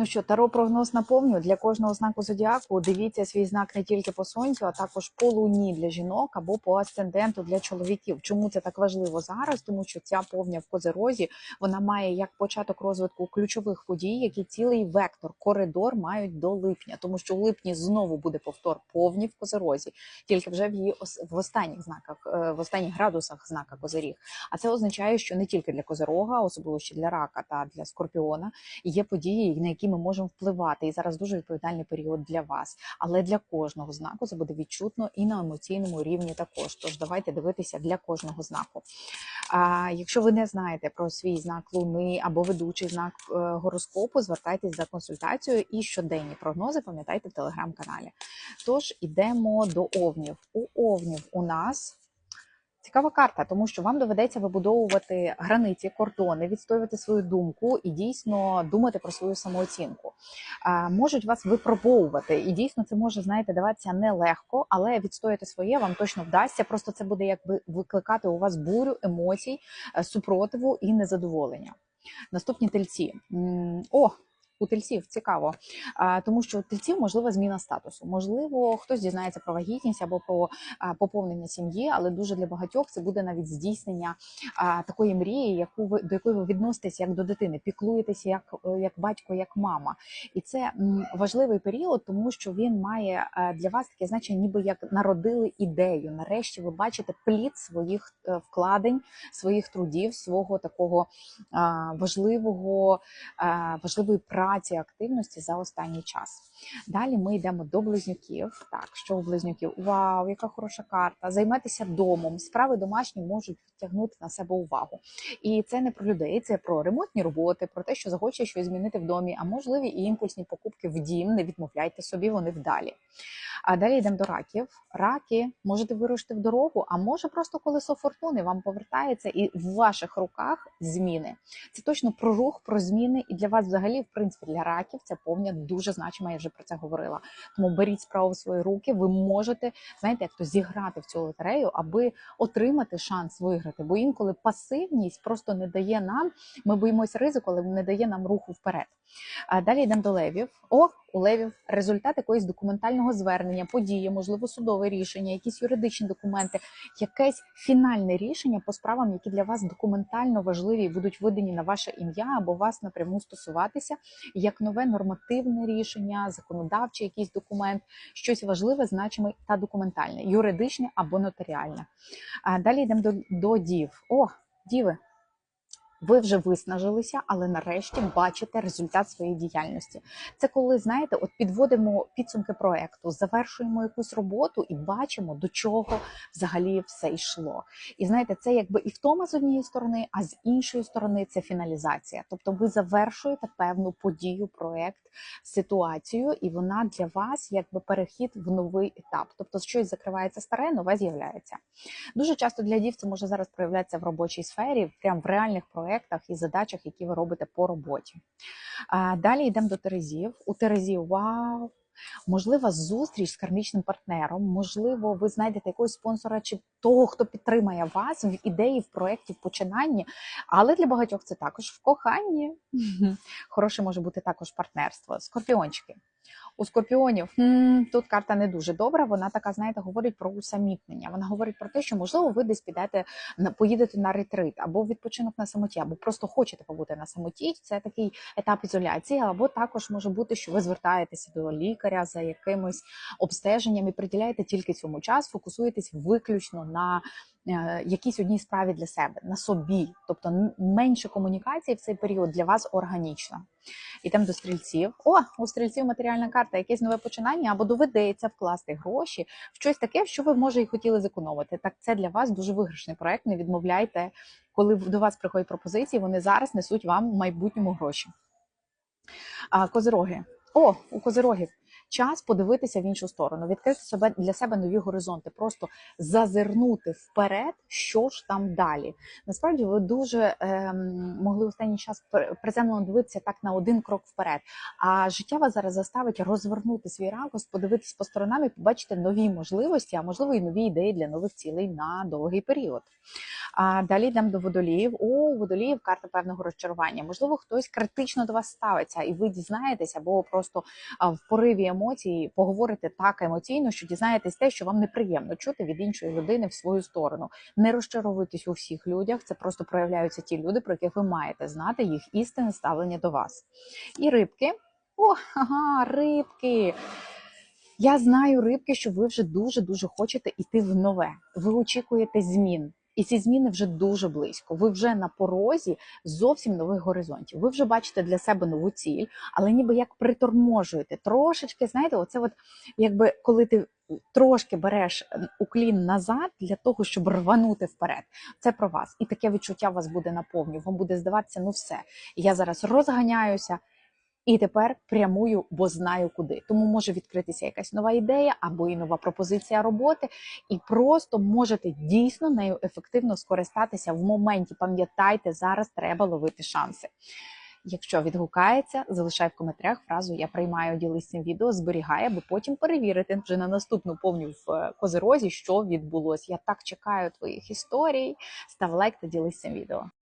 Ну що, таро прогноз наповню для кожного знаку зодіаку. Дивіться свій знак не тільки по сонцю, а також по луні для жінок або по асценденту для чоловіків. Чому це так важливо зараз? Тому що ця повня в козерозі вона має як початок розвитку ключових подій, які цілий вектор, коридор мають до липня, тому що у липні знову буде повтор повні в козерозі, тільки вже в її в останніх знаках, е, в останніх градусах знака козиріг. А це означає, що не тільки для козирога, особливо ще для рака та для скорпіона, є події, на які ми можемо впливати. І зараз дуже відповідальний період для вас. Але для кожного знаку це буде відчутно і на емоційному рівні також. Тож давайте дивитися для кожного знаку. А якщо ви не знаєте про свій знак Луни або ведучий знак е, гороскопу, звертайтесь за консультацією і щоденні прогнози пам'ятайте в телеграм-каналі. Тож ідемо до овнів. У овнів у нас. Цікава карта, тому що вам доведеться вибудовувати границі, кордони, відстоювати свою думку і дійсно думати про свою самооцінку. Можуть вас випробовувати, і дійсно це може знаєте даватися нелегко, але відстояти своє вам точно вдасться. Просто це буде якби викликати у вас бурю емоцій, е, супротиву і незадоволення. Наступні тельці. О, у тельців цікаво, тому що у тельців можлива зміна статусу. Можливо, хтось дізнається про вагітність або про поповнення сім'ї, але дуже для багатьох це буде навіть здійснення такої мрії, яку ви до якої ви відноситесь як до дитини, піклуєтеся як, е, як батько, як мама. І це важливий період, тому що він має е, для вас таке значення, ніби як народили ідею. Нарешті ви бачите плід своїх е, вкладень, своїх трудів, свого такого важливого, важливої праці, активності за останній час. Далі ми йдемо до близнюків. Так, що у близнюків? Вау, яка хороша карта! Займайтеся домом. Справи домашні можуть відтягнути на себе увагу. І це не про людей, це про ремонтні роботи, про те, що захоче щось змінити в домі, а можливі і імпульсні покупки в дім. Не відмовляйте собі, вони вдалі. А далі йдемо до раків. Раки можете вирушити в дорогу, а може просто колесо фортуни вам повертається, і в ваших руках зміни. Це точно про рух, про зміни. І для вас, взагалі, в принципі, для раків це повня дуже значима. Я вже про це говорила. Тому беріть справу в свої руки. Ви можете, знаєте, як то зіграти в цю лотерею, аби отримати шанс виграти. Бо інколи пасивність просто не дає нам. Ми боїмося ризику, але не дає нам руху вперед. А далі йдемо до левів. О, у левів результат якоїсь документального звернення, події, можливо, судове рішення, якісь юридичні документи, якесь фінальне рішення по справам, які для вас документально важливі і будуть видані на ваше ім'я або вас напряму стосуватися, як нове нормативне рішення, законодавчий якийсь документ, щось важливе, значиме та документальне, юридичне або нотаріальне. А далі йдемо до, до дів. О, діви. Ви вже виснажилися, але нарешті бачите результат своєї діяльності. Це коли знаєте, от підводимо підсумки проекту, завершуємо якусь роботу і бачимо, до чого взагалі все йшло. І знаєте, це якби і втома з однієї сторони, а з іншої сторони це фіналізація. Тобто, ви завершуєте певну подію, проект, ситуацію, і вона для вас якби перехід в новий етап. Тобто, щось закривається старе, нове з'являється. Дуже часто для дів це може зараз проявлятися в робочій сфері, прям в реальних проектах і задачах, які ви робите по роботі. Далі йдемо до Терезів. У Терезів вау! Можлива зустріч з кармічним партнером, можливо, ви знайдете якогось спонсора чи того, хто підтримає вас в ідеї, в проєкті, в починанні. Але для багатьох це також в коханні. Хороше може бути також партнерство. Скорпіончики. У скорпіонів м, тут карта не дуже добра. Вона така, знаєте, говорить про усамітнення. Вона говорить про те, що можливо ви десь підете на поїдете на ретрит або відпочинок на самоті, або просто хочете побути на самоті. Це такий етап ізоляції, або також може бути, що ви звертаєтеся до лікаря за якимось обстеженням і приділяєте тільки цьому час, фокусуєтесь виключно на якійсь одній справі для себе, на собі, тобто менше комунікації в цей період для вас органічно. Ідемо до стрільців. О, у стрільців матеріальна карта, якесь нове починання, або доведеться вкласти гроші в щось таке, що ви може і хотіли зекономити. Так це для вас дуже виграшний проект. Не відмовляйте, коли до вас приходять пропозиції. Вони зараз несуть вам в майбутньому гроші. А козироги. О, у козирогів. Час подивитися в іншу сторону, відкрити себе для себе нові горизонти, просто зазирнути вперед, що ж там далі. Насправді ви дуже ем, могли останній час пр- приземлено дивитися так на один крок вперед. А життя вас зараз заставить розвернути свій ракурс, подивитись по сторонам і побачити нові можливості, а можливо і нові ідеї для нових цілей на довгий період. А далі йдемо до водоліїв. У водоліїв карта певного розчарування. Можливо, хтось критично до вас ставиться, і ви дізнаєтесь, або просто в пориві емоцій поговорите так емоційно, що дізнаєтесь те, що вам неприємно чути від іншої людини в свою сторону. Не розчаровуйтесь у всіх людях. Це просто проявляються ті люди, про яких ви маєте знати їх істинне ставлення до вас. І рибки. О, ага, рибки. Я знаю, рибки, що ви вже дуже дуже хочете йти в нове. Ви очікуєте змін. І ці зміни вже дуже близько. Ви вже на порозі зовсім нових горизонтів. Ви вже бачите для себе нову ціль, але ніби як приторможуєте трошечки. Знаєте, оце от якби коли ти трошки береш уклін назад для того, щоб рванути вперед. Це про вас. І таке відчуття вас буде наповню. Вам буде здаватися, ну все. Я зараз розганяюся. І тепер прямую, бо знаю куди. Тому може відкритися якась нова ідея або і нова пропозиція роботи, і просто можете дійсно нею ефективно скористатися в моменті. Пам'ятайте, зараз треба ловити шанси. Якщо відгукається, залишай в коментарях фразу Я приймаю ділись цим відео, зберігай, аби потім перевірити вже на наступну повню в е, козирозі, що відбулось. Я так чекаю твоїх історій. Став лайк та ділись цим відео.